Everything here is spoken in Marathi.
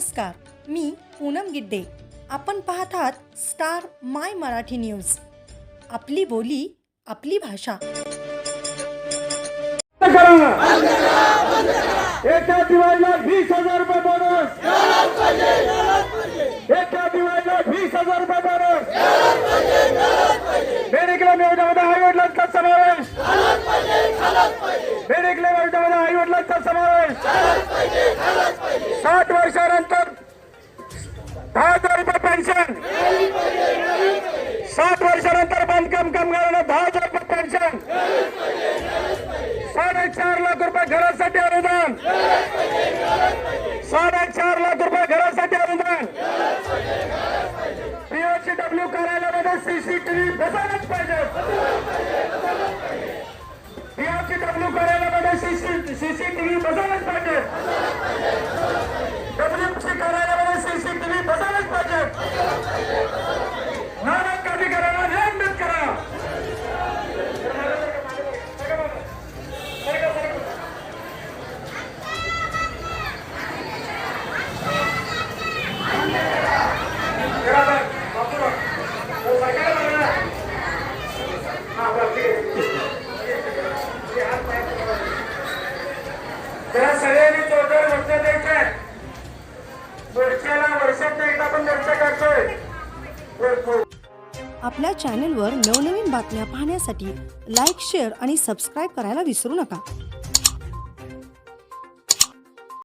नमस्कार मी पूनम गिड्डे. आपण पाहत आहात स्टार माय मराठी न्यूज. आपली बोली आपली भाषा. एका दिवाळीला वीस हजार रुपये बोनस एका दिवाळीला वीस हजार रुपये बोनस मेडिक्लेम योजनेमध्ये आई वडिलांचा समावेश. पेन्शन. सात वर्षानंतर बांधकाम कामगारांना दहा हजार रुपये पेन्शन. साडेचार लाख रुपये घरासाठी अनुदान. साडेचार लाख रुपये घरासाठी अनुदान. पीओसी डब्ल्यू कार्यालयामध्ये सीसीटीव्ही बसवलंच पाहिजे. पीओसी डब्ल्यू कार्यालयामध्ये सीसीटीव्ही बसवलंच पाहिजे डब्ल्यूसी कार्यालयामध्ये सीसीटीव्ही बसवलंच पाहिजे नानक अधिकाऱ्यांना निलंबित करा जरा सगळ्यांनी जोरदार लक्ष द्यायचं वर्षाला वर्षात एकदा आपण चर्चा करतोय आपल्या चॅनेलवर नवनवीन बातम्या पाहण्यासाठी लाईक शेअर आणि सबस्क्राईब करायला विसरू नका.